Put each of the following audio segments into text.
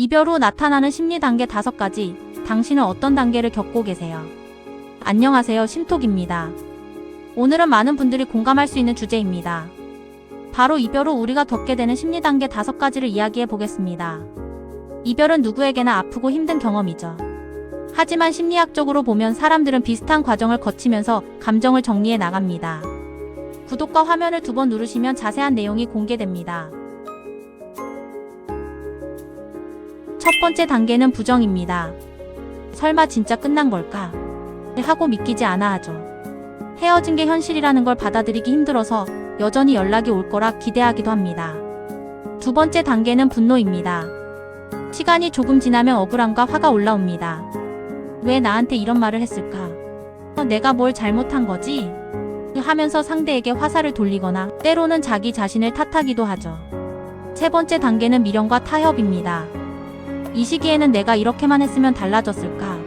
이별 후 나타나는 심리 단계 다섯 가지. 당신은 어떤 단계를 겪고 계세요? 안녕하세요. 심톡입니다. 오늘은 많은 분들이 공감할 수 있는 주제입니다. 바로 이별 후 우리가 겪게 되는 심리 단계 다섯 가지를 이야기해 보겠습니다. 이별은 누구에게나 아프고 힘든 경험이죠. 하지만 심리학적으로 보면 사람들은 비슷한 과정을 거치면서 감정을 정리해 나갑니다. 구독과 화면을 두 번 누르시면 자세한 내용이 공개됩니다. 첫 번째 단계는 부정입니다. 설마 진짜 끝난 걸까? 하고 믿기지 않아 하죠. 헤어진 게 현실이라는 걸 받아들이기 힘들어서 여전히 연락이 올 거라 기대하기도 합니다. 두 번째 단계는 분노입니다. 시간이 조금 지나면 억울함과 화가 올라옵니다. 왜 나한테 이런 말을 했을까? 어, 내가 뭘 잘못한 거지? 하면서 상대에게 화살을 돌리거나 때로는 자기 자신을 탓하기도 하죠. 세 번째 단계는 미련과 타협입니다. 이 시기에는 내가 이렇게만 했으면 달라졌을까?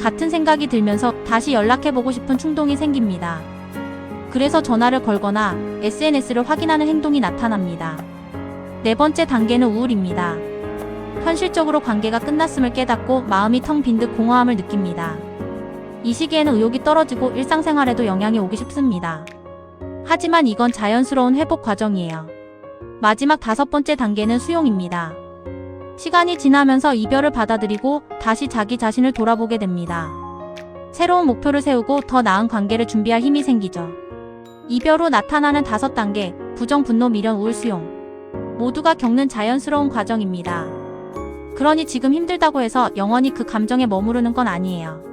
같은 생각이 들면서 다시 연락해보고 싶은 충동이 생깁니다. 그래서 전화를 걸거나 SNS를 확인하는 행동이 나타납니다. 네 번째 단계는 우울입니다. 현실적으로 관계가 끝났음을 깨닫고 마음이 텅 빈 듯 공허함을 느낍니다. 이 시기에는 의욕이 떨어지고 일상생활에도 영향이 오기 쉽습니다. 하지만 이건 자연스러운 회복 과정이에요. 마지막 다섯 번째 단계는 수용입니다. 시간이 지나면서 이별을 받아들이고 다시 자기 자신을 돌아보게 됩니다. 새로운 목표를 세우고 더 나은 관계를 준비할 힘이 생기죠. 이별 후 나타나는 다섯 단계, 부정, 분노, 미련, 우울, 수용. 모두가 겪는 자연스러운 과정입니다. 그러니 지금 힘들다고 해서 영원히 그 감정에 머무르는 건 아니에요.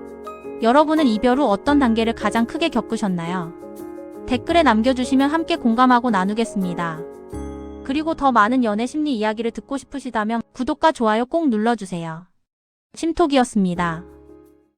여러분은 이별 후 어떤 단계를 가장 크게 겪으셨나요? 댓글에 남겨주시면 함께 공감하고 나누겠습니다. 그리고 더 많은 연애 심리 이야기를 듣고 싶으시다면 구독과 좋아요 꼭 눌러주세요. 심톡이었습니다.